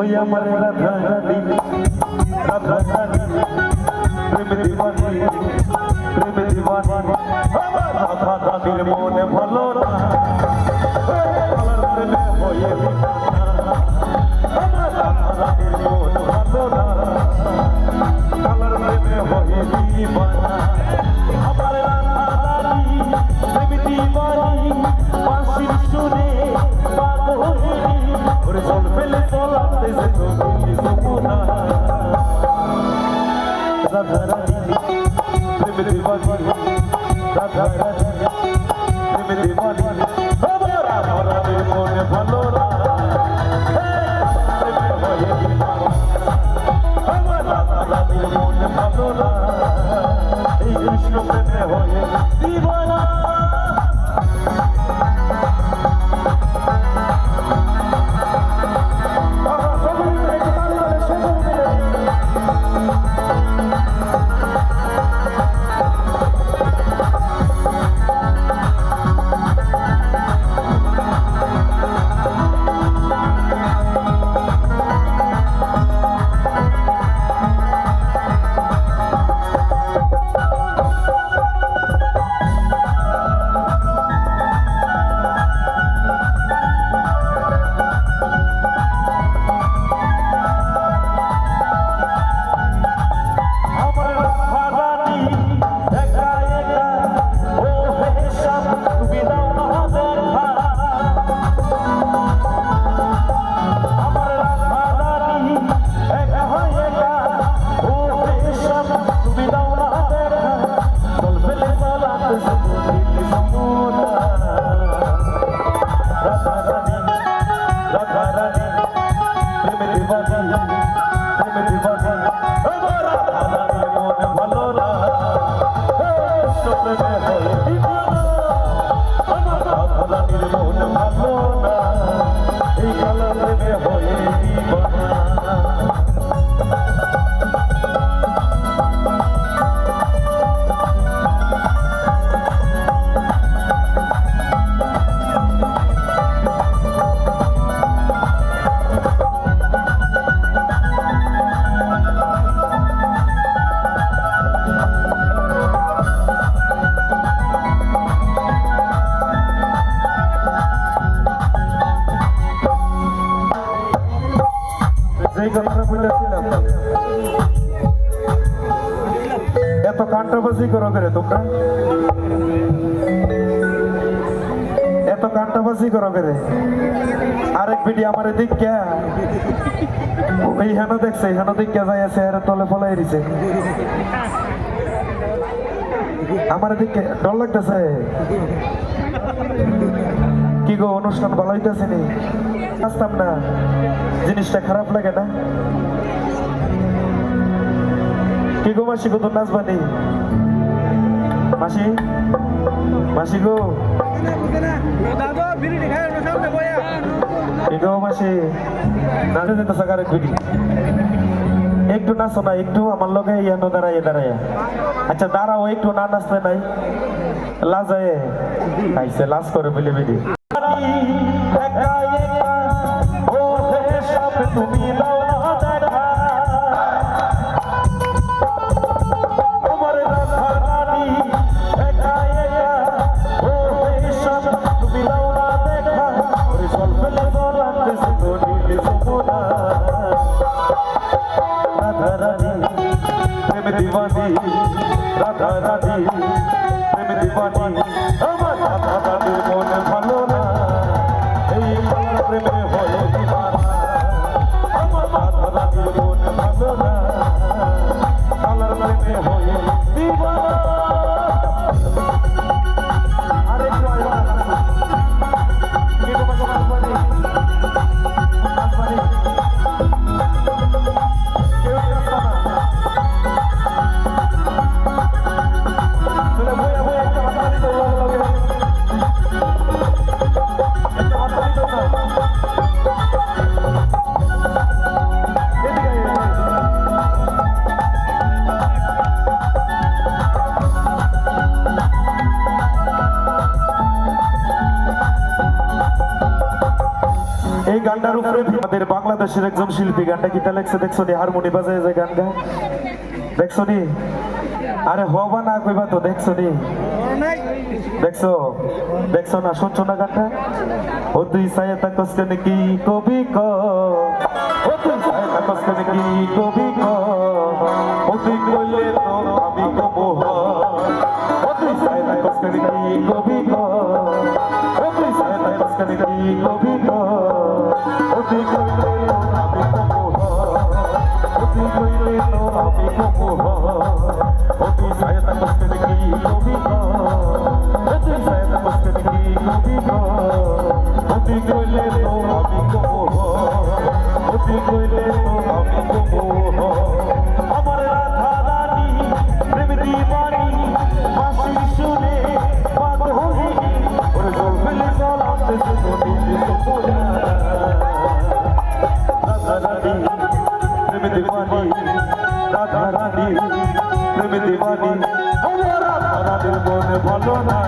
ওই আমার রাধা রানী প্রেম দিবানী প্রেম দিবানী রাধা মনে ভালো না হয়ে রাধা রানী রাধা রানী যেই কথাটা বলেছিলাম এত কান্টাবাজি করো করে তোমরা। এত কান্টাবাজি করো করে। আরেক ভিডিও আমার এদিক কে ওই হেন দেখছে, হেন দিক কে যাই আছে তলে ফলাই দিছে। আমার এদিকে ডর লাগতেছে। গো অনুষ্ঠান ভালো হইতেছে নি। আসতাম না। জিনিসটা খারাপ লাগে না। কি গো মাসি গো তো নাচবানি মাসি? মাসি গো? মাসি? একটু নাচো না, একটু আমার লগে ইয়ানো দাঁড়াইয়ে, দাঁড়াইয়া। আচ্ছা দাঁড়াও, একটু না নাচতে নাই। লাজায় লাজ করে বলে বেরি রাধা রানী একা একা ও সব তুমি দাও না দেখা ওরে জল ফেলে জল আনতেছে তো নীল যমুনা রাধা রানী প্রেম দিবানী রাধা রানী প্রেম দিবানী আমার রাধা রানীর মনে ভালো আমাদের বাংলাদেশের একজন শিল্পী গানটা দেখছ নি? হারমোনি বাজায় যে গান গায় দেখছ নি? আরে হবা না কইবা তো, দেখছ নি? দেখছ? দেখছ না? না গানটা? ও তুই কবি ক? ও তুই সায়তা কবি ক? ও তুই কইলে তো আমি কবো ও তুই সায়তা কষ্ট নাকি কবি ক? ও তুই সায়তা কষ্ট কবি ভালো না